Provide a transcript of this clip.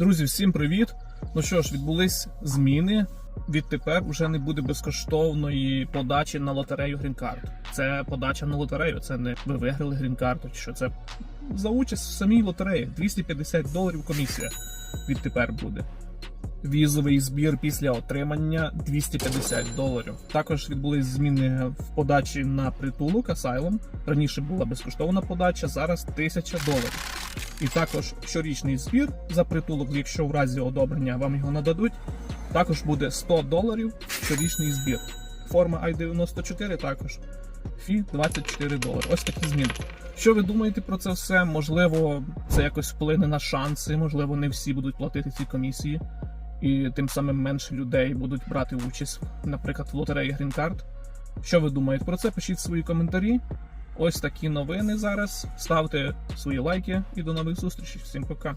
Друзі, всім привіт! Ну що ж, відбулись зміни. Відтепер вже не буде безкоштовної подачі на лотерею Грін карт Це подача на лотерею. Це не ви виграли грін-карту, чи що це за участь в самій лотереї. 250 доларів комісія відтепер буде. Візовий збір після отримання 250 доларів. Також відбулись зміни в подачі на притулок Asylum. Раніше була безкоштовна подача, зараз 1000 доларів. І також щорічний збір за притулок, якщо в разі одобрення вам його нададуть, також буде 100 доларів щорічний збір. Форма I-94 також. Фі 24 долари. Ось такі зміни. Що ви думаєте про це все? Можливо, це якось вплине на шанси, можливо, не всі будуть платити ці комісії, і тим самим менше людей будуть брати участь, наприклад, в лотереї Green Card. Що ви думаєте про це? Пишіть свої коментарі. Ось такі новини зараз. Ставте свої лайки і до нових зустрічей. Всім пока.